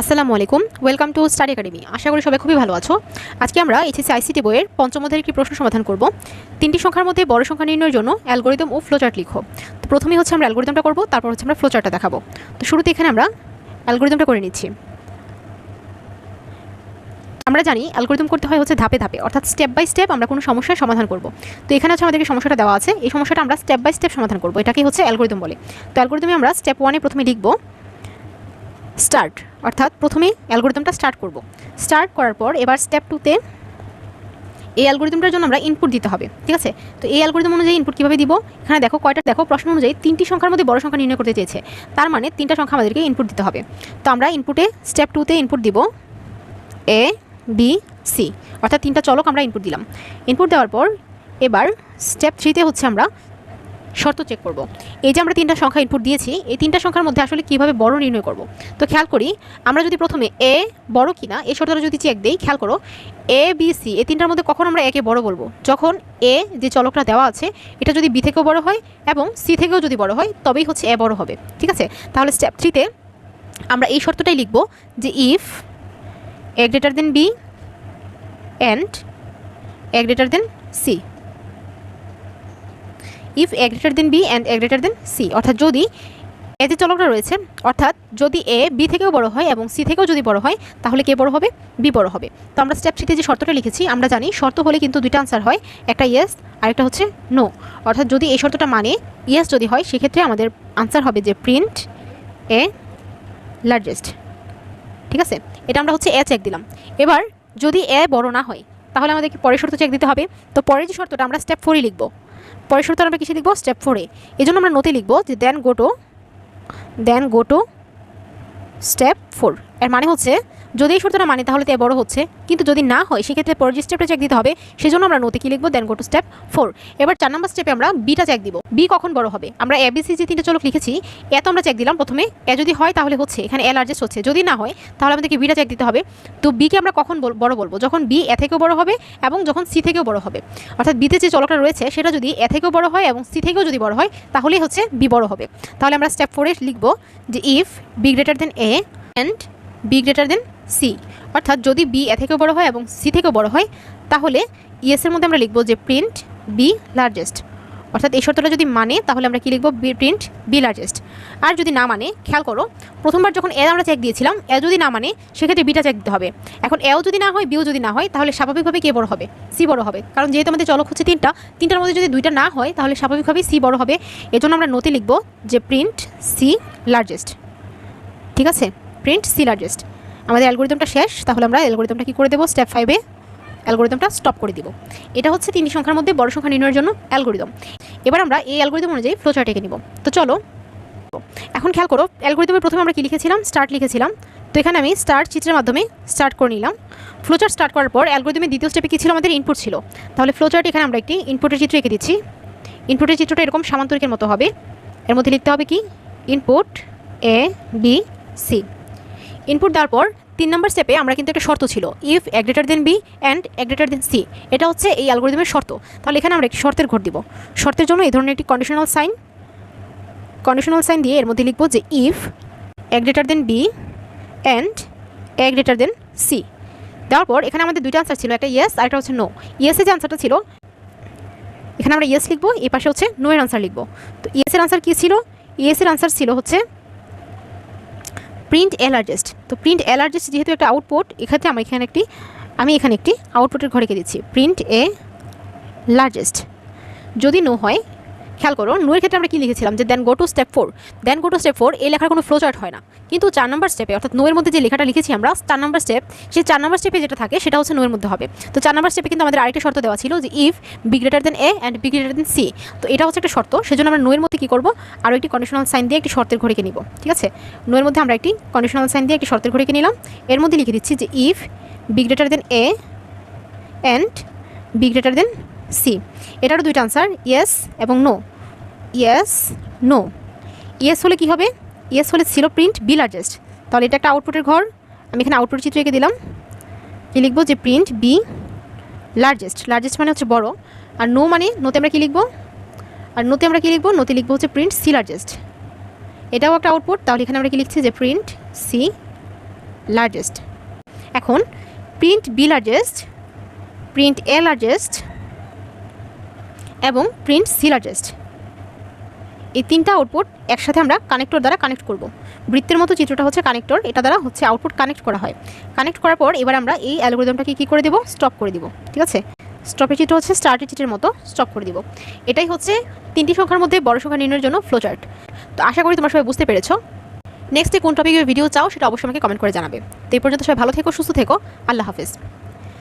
আসসালামু আলাইকুম। Welcome to study academy আশা করি সবাই খুবই ভালো আছো। আজকে আমরা এইচএসসি আইসিটি বইয়ের পঞ্চম অধ্যায়ের একটি প্রশ্ন সমাধান করব। তিনটি সংখ্যার মধ্যে বড় সংখ্যা নির্ণয়ের জন্য অ্যালগোরিদম ও ফ্লোচার্ট লিখো। তো প্রথমেই হচ্ছে আমরা অ্যালগোরিদমটা করব, তারপর হচ্ছে আমরা ফ্লোচার্টটা দেখাবো। তো শুরুতে এখানে আমরা অ্যালগোরিদমটা করে নিচ্ছি। আমরা জানি অ্যালগোরিদম করতে হয় হচ্ছে ধাপে ধাপে, অর্থাৎ স্টেপ বাই স্টেপ আমরা কোনো সমস্যার সমাধান করব। তো এখানে হচ্ছে আমাদেরকে সমস্যাটা দেওয়া আছে। এই সমস্যাটা আমরা স্টেপ বাই স্টেপ সমাধান করব। এটাকেই হচ্ছে অ্যালগোরিদম বলে। তো অ্যালগোরিদমে আমরা স্টেপ ওয়ানে প্রথমে লিখব স্টার্ট, অর্থাৎ প্রথমে অ্যালগোরিদমটা স্টার্ট করব। স্টার্ট করার পর এবার স্টেপ টুতে এই অ্যালগোরিদমটার জন্য আমরা ইনপুট দিতে হবে, ঠিক আছে? তো এই অ্যালগোরিদম অনুযায়ী ইনপুট কীভাবে দিব? এখানে দেখো কয়টা, দেখো প্রশ্ন অনুযায়ী তিনটি সংখ্যার মধ্যে বড় সংখ্যা নির্ণয় করতে চেয়েছে, তার মানে তিনটা সংখ্যা আমাদেরকে ইনপুট দিতে হবে। তো আমরা ইনপুটে স্টেপ টুতে ইনপুট দিব এ বি সি অর্থাৎ তিনটা চলক আমরা ইনপুট দিলাম। ইনপুট দেওয়ার পর এবার স্টেপ থ্রিতে হচ্ছে আমরা শর্ত চেক করব। এই যে আমরা তিনটা সংখ্যা ইনপুট দিয়েছি, এই তিনটা সংখ্যার মধ্যে আসলে কীভাবে বড় নির্ণয় করব? তো খেয়াল করি, আমরা যদি প্রথমে এ বড় কিনা, এই শর্তটা যদি চেক দেই, খেয়াল করো এ বি সি এই তিনটার মধ্যে কখন আমরা একে বড় বলব? যখন এ যে চলকটা দেওয়া আছে, এটা যদি বি থেকেও বড় হয় এবং সি থেকেও যদি বড় হয়, তবেই হচ্ছে এ বড় হবে, ঠিক আছে? তাহলে স্টেপ থ্রিতে আমরা এই শর্তটাই লিখব যে if A greater than B and A greater than C if A greater than B and A greater than C অর্থাৎ যদি এ যে চলকটা রয়েছে, অর্থাৎ যদি এ বি থেকেও বড় হয় এবং সি থেকেও যদি বড় হয়, তাহলে কে বড় হবে? বি বড় হবে। তো আমরা স্টেপ থ্রিতে যে শর্তটা লিখেছি, আমরা জানি শর্ত হলে কিন্তু দুইটা আনসার হয়, একটা ইয়েস আর একটা হচ্ছে নো অর্থাৎ যদি এই শর্তটা মানে ইয়েস যদি হয়, সেক্ষেত্রে আমাদের আনসার হবে যে প্রিন্ট এ লার্জেস্ট ঠিক আছে? এটা আমরা হচ্ছে এ চেক দিলাম। এবার যদি এ বড় না হয়, তাহলে আমাদেরকে পরের শর্ত চেক দিতে হবে। তো পরের যে শর্তটা আমরা স্টেপ ফোরে লিখব। পরের শর্ত আমরা কিসে লিখব? স্টেপ ফোরে এই জন্য আমরা নোতে লিখব যে দেন গোটো দেন গোটো স্টেপ ফোর এর মানে হচ্ছে যদি এই শর্তটা মানে তাহলে তো বড় হচ্ছে। কিন্তু যদি না হয়, সেক্ষেত্রে পরের স্টেপটা চেক দিতে হবে, সেজন্য আমরা নোতে কি লিখব? Then go to step four এবার চার নম্বর স্টেপে আমরা বিটা চেক দিব। বি কখন বড় হবে? আমরা এ বিসি যে তিনটা চলক লিখেছি। এ তো আমরা চেক দিলাম প্রথমে। এ যদি হয়, তাহলে হচ্ছে, এখানে এ লার্জেস্ট হচ্ছে। যদি না হয়, তাহলে আমাদেরকে বিটা চেক দিতে হবে। তো বিকে আমরা কখন বড় বলব? যখন বি এ থেকেও বড় হবে এবং যখন সি থেকেও বড় হবে। অর্থাৎ বিতে যে চলকটা রয়েছে, সেটা যদি এ থেকেও বড় হয় এবং সি থেকেও যদি বড় হয়, তাহলেই হচ্ছে বি বড় হবে। তাহলে আমরা স্টেপ ফোরে লিখব যে if B greater than A and B greater than C অর্থাৎ যদি বি এ থেকেও বড় হয় এবং সি থেকেও বড় হয়, তাহলে ইএসের মধ্যে আমরা লিখব যে প্রিন্ট বি লার্জেস্ট অর্থাৎ এই শর্তটা যদি মানে তাহলে আমরা কী লিখব? বি প্রিন্ট বি লার্জেস্ট আর যদি না মানে খেয়াল করো, প্রথমবার যখন এ আমরা চেক দিয়েছিলাম এ যদি না মানে সেক্ষেত্রে বিটা চেক দিতে হবে। এখন এও যদি না হয় বিও যদি না হয়, তাহলে স্বাভাবিকভাবে কে বড় হবে? সি বড় হবে। কারণ যেহেতু আমাদের চলক হচ্ছে তিনটা, তিনটার মধ্যে যদি দুইটা না হয়, তাহলে স্বাভাবিকভাবেই সি বড় হবে। এজন্য আমরা নথি লিখব যে প্রিন্ট সি লার্জেস্ট ঠিক আছে? প্রিন্ট সি লার্জেস্ট আমাদের অ্যালগোরিদমটা শেষ, তাহলে আমরা অ্যালগোরিদমটা কী করে দেবো? স্টেপ ফাইভে অ্যালগোরিদমটা স্টপ করে দিব। এটা হচ্ছে তিনটি সংখ্যার মধ্যে বড় সংখ্যা নির্ণয়ের জন্য অ্যালগোরিদম। এবার আমরা এই অ্যালগোরিদম অনুযায়ী ফ্লোচার্ট এঁকে নিব। তো চলো, এখন খেয়াল করো, অ্যালগোরিদমে প্রথমে আমরা কি লিখেছিলাম? স্টার্ট লিখেছিলাম। তো এখানে আমি স্টার্ট চিত্রের মাধ্যমে স্টার্ট করে নিলাম। ফ্লোচার্ট স্টার্ট করার পর অ্যালগোরিদমের দ্বিতীয় স্টেপে কী ছিল? আমাদের ইনপুট ছিল। তাহলে ফ্লোচার্ট এখানে আমরা একটি ইনপুটের চিত্র এঁকে দিচ্ছি। ইনপুটের চিত্রটা এরকম সামান্তরিকের মতো হবে। এর মধ্যে লিখতে হবে কি? Input A B C input দেওয়ার পর তিন নম্বর স্টেপে আমরা কিন্তু একটা শর্ত ছিল if A greater than B and A greater than C এটা হচ্ছে এই অ্যালগোরিদমের শর্ত। তাহলে এখানে আমরা একটি শর্তের ঘর দিব। শর্তের জন্য এই ধরনের একটি কন্ডিশনাল সাইন কন্ডিশনাল সাইন দিয়ে এর মধ্যে লিখব যে if A greater than B and A greater than C দেওয়ার পর এখানে আমাদের দুইটা আনসার ছিল, একটা ইয়েস আর একটা হচ্ছে নো ইয়েসের যে আনসারটা ছিল, এখানে আমরা ইয়েস লিখব, এই পাশে হচ্ছে নো এর আনসার লিখব। তো ইয়েসের আনসার কী ছিল? ইয়েসের আনসার ছিল হচ্ছে প্রিন্ট অ্যালার্জেস্ট তো প্রিন্ট অ্যালার্জেস্ট যেহেতু একটা আউটপুট এক্ষেত্রে আমরা এখানে একটি, আমি এখানে একটি আউটপুটের ঘরে দিচ্ছি। প্রিন্ট এ লার্জেস্ট যদি নো হয় খেয়াল করো নোয়ের ক্ষেত্রে আমরা কি লিখেছিলাম যে then go to step four then go to step four এই লেখার কোনো ফ্লো চার্ট হয় না। কিন্তু চার নম্বর স্টেপে অর্থাৎ নোয়ের মধ্যে যে লেখাটা লিখেছি আমরা, চার নম্বর স্টেপ সেই চার নম্বর স্টেপে যেটা থাকে, সেটা হচ্ছে নোয়ের মধ্যে হবে। তো চার নম্বর স্টেপে কিন্তু আমাদের আরেকটা শর্ত দেওয়া ছিল যে if B greater than A and B greater than C তো এটা হচ্ছে একটা শর্ত, সেজন্য আমরা নোয়ের মধ্যে কী করব? আরও একটি কন্ডিশনাল সাইন দিয়ে একটি শর্তের ঘড়িকে নিব, ঠিক আছে? নোয়ের মধ্যে আমরা একটি কন্ডিশনাল সাইন দিয়ে একটি শর্তের ঘড়িকে নিলাম। এর মধ্যে লিখে দিচ্ছি যে if B greater than A and B greater than C. এটারও দুইটা আনসার ইয়েস এবং নো ইয়েস নো ইয়েস হলে কি হবে? ইয়েস হলে ছিল প্রিন্ট বি লার্জেস্ট তাহলে এটা একটা আউটপুটের ঘর। আমি এখানে আউটপুট চিত্র এঁকে দিলাম। কি লিখব যে প্রিন্ট বি লার্জেস্ট লার্জেস্ট মানে হচ্ছে বড়। আর নো মানে নোতে আমরা কী লিখব? আর নোতে আমরা কী লিখব? নোতে লিখব হচ্ছে প্রিন্ট সি লার্জেস্ট এটাও একটা আউটপুট তাহলে এখানে আমরা কী লিখছি যে প্রিন্ট সি লার্জেস্ট এখন print B largest print A largest এবং প্রিন্ট সি লার্জেস্ট এই তিনটা আউটপুট একসাথে আমরা কানেক্টর দ্বারা কানেক্ট করব। বৃত্তের মতো চিত্রটা হচ্ছে কানেক্টর এটা দ্বারা হচ্ছে আউটপুট কানেক্ট করা হয়। কানেক্ট করার পর এবার আমরা এই অ্যালগোরিদমটাকে কী করে দেব? স্টপ করে দিব, ঠিক আছে? স্টপের চিত্র হচ্ছে স্টার্টের চিত্রের মতো স্টপ করে দিব। এটাই হচ্ছে তিনটি সংখ্যার মধ্যে বড় সংখ্যা নির্ণয়ের জন্য ফ্লোচার্ট তো আশা করি তোমরা সবাই বুঝতে পেরেছ। নেক্সটে কোন টপিকের ভিডিও চাও, সেটা অবশ্যই আমাকে কমেন্ট করে জানাবে। তো এই পর্যন্ত সবাই ভালো থেকো, সুস্থ থেকো। আল্লাহ হাফিজ।